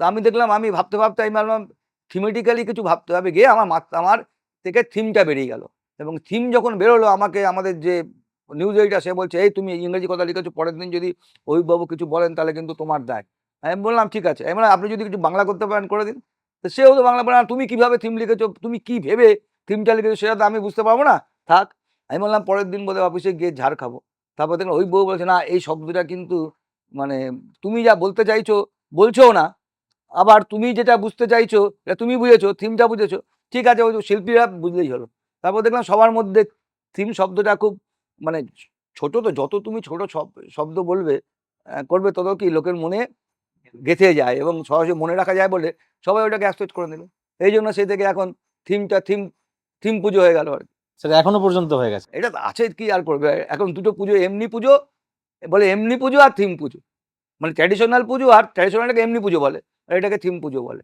তো আমি দেখলাম, আমি ভাবতে ভাবতে আমি ভাবলাম থিমেটিক্যালি কিছু ভাবতে হবে গিয়ে আমার আমার থেকে থিমটা বেরিয়ে গেল। এবং থিম যখন বেরোলো আমাকে, আমাদের যে নিউজ এইটা সে বলছে, এই তুমি ইংরেজি কথা লিখেছো, পরের দিন যদি অভিভাবক কিছু বলেন তাহলে কিন্তু তোমার দায়। আমি বললাম, ঠিক আছে। আমি বললাম, আপনি যদি কিছু বাংলা করতে পারেন, করে দিন। তো সেও তো বাংলা বলে, "আর তুমি কীভাবে থিম লিখেছো? তুমি কি ভেবে থিমটা লিখেছো? সেটা তো আমি বুঝতে পারব না। থাক। আমি বললাম, পরের দিন বোধহয় অফিসে গিয়ে ঝাড় খাব। তারপর দেখলাম ওই বউ বলছে, না, এই শব্দটা কিন্তু মানে তুমি যা বলতে চাইছো বলছো না। আবার তুমি যেটা বুঝতে চাইছো তুমি বুঝেছ থিমটা বুঝেছ ঠিক আছে ওই শিল্পীরা বুঝলেই হলো। তারপর দেখলাম সবার মধ্যে থিম শব্দটা খুব মানে ছোট তো যত তুমি ছোট শব- শব্দ বলবে করবে তত কি লোকের মনে গেঁথে যায় এবং সহজে মনে রাখা যায় বলে সবাই ওটাকে অ্যাকসেপ্ট করে নিল এই জন্য সেই থেকে এখন থিমটা থিম থিম পুজো হয়ে গেল আর সেটা এখনও পর্যন্ত হয়ে গেছে। এটা তো আছে কি আর করবে? এখন দুটো পুজো এমনি পুজো বলে এমনি পুজো আর থিম পুজো। মানে ট্র্যাডিশনাল পুজো আর ট্র্যাডিশনালটাকে এমনি পুজো বলে এটাকে থিম পুজো বলে।